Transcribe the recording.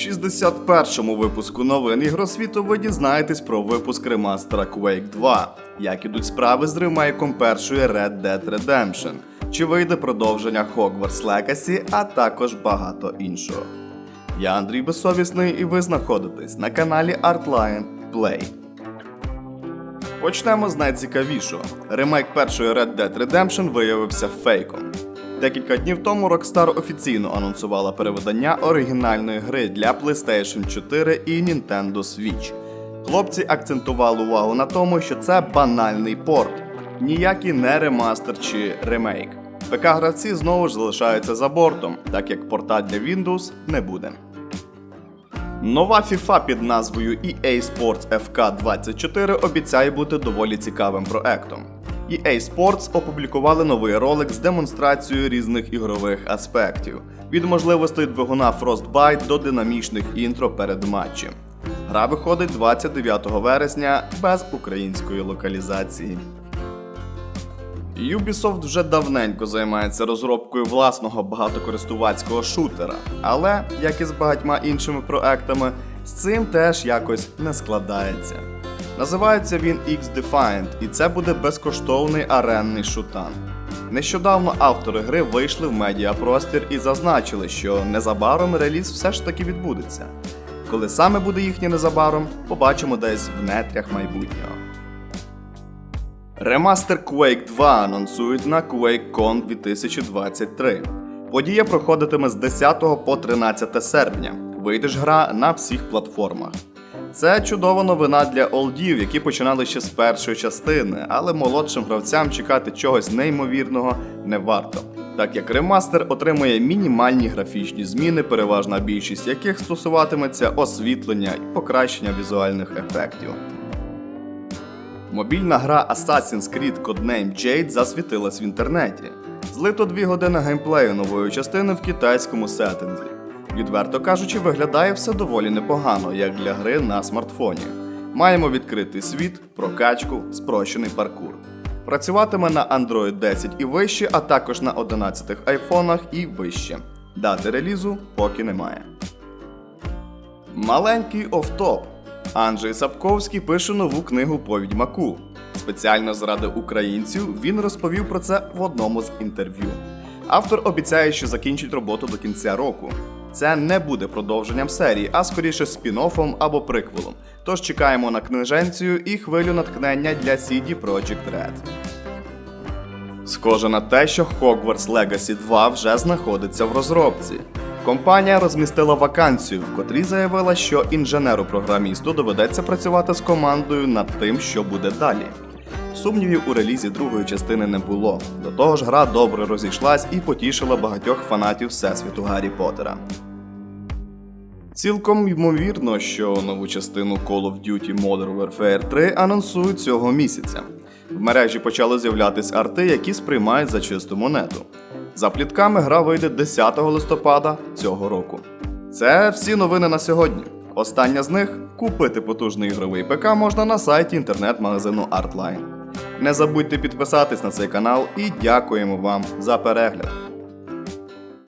61-му випуску новин ігросвіту ви дізнаєтесь про випуск ремастера Quake 2, як ідуть справи з ремейком першої Red Dead Redemption, чи вийде продовження Hogwarts Legacy, а також багато іншого. Я Андрій Безсовісний і ви знаходитесь на каналі Artline Play. Почнемо з найцікавішого. Ремейк першої Red Dead Redemption виявився фейком. Декілька днів тому Rockstar офіційно анонсувала переведення оригінальної гри для PlayStation 4 і Nintendo Switch. Хлопці акцентували увагу на тому, що це банальний порт, ніякий не ремастер чи ремейк. ПК-гравці знову ж залишаються за бортом, так як порта для Windows не буде. Нова FIFA під назвою EA Sports FK 24 обіцяє бути доволі цікавим проектом. EA Sports опублікували новий ролик з демонстрацією різних ігрових аспектів, від можливостей двигуна Frostbite до динамічних інтро перед матчем. Гра виходить 29 вересня без української локалізації. Ubisoft вже давненько займається розробкою власного багатокористувацького шутера, але, як і з багатьма іншими проектами, з цим теж якось не складається. Називається він X-Defiant, і це буде безкоштовний аренний шутан. Нещодавно автори гри вийшли в медіапростір і зазначили, що незабаром реліз все ж таки відбудеться. Коли саме буде їхнє незабаром, побачимо десь в нетрях майбутнього. Ремастер Quake 2 анонсують на QuakeCon 2023. Подія проходитиме з 10 по 13 серпня. Вийде ж гра на всіх платформах. Це чудова новина для олдів, які починали ще з першої частини, але молодшим гравцям чекати чогось неймовірного не варто, так як ремастер отримує мінімальні графічні зміни, переважна більшість яких стосуватиметься освітлення і покращення візуальних ефектів. Мобільна гра Assassin's Creed Codename Jade засвітилась в інтернеті. Злито дві години геймплею нової частини в китайському сеттинзі. Відверто кажучи, виглядає все доволі непогано, як для гри на смартфоні. Маємо відкритий світ, прокачку, спрощений паркур. Працюватиме на Android 10 і вище, а також на 11 айфонах і вище. Дати релізу поки немає. Маленький офтоп. Анджей Сапковський пише нову книгу по відьмаку. Спеціально заради українців він розповів про це в одному з інтерв'ю. Автор обіцяє, що закінчить роботу до кінця року. Це не буде продовженням серії, а скоріше спін-оффом або приквелом. Тож чекаємо на книженцію і хвилю натхнення для CD Projekt Red. Схоже на те, що Hogwarts Legacy 2 вже знаходиться в розробці. Компанія розмістила вакансію, в котрій заявила, що інженеру-програмісту доведеться працювати з командою над тим, що буде далі. Сумнівів у релізі другої частини не було. До того ж, гра добре розійшлась і потішила багатьох фанатів всесвіту Гаррі Поттера. Цілком ймовірно, що нову частину Call of Duty Modern Warfare 3 анонсують цього місяця. В мережі почали з'являтись арти, які сприймають за чисту монету. За плітками, гра вийде 10 листопада цього року. Це всі новини на сьогодні. Остання з них купити потужний ігровий ПК можна на сайті інтернет-магазину Artline. Не забудьте підписатись на цей канал і дякуємо вам за перегляд.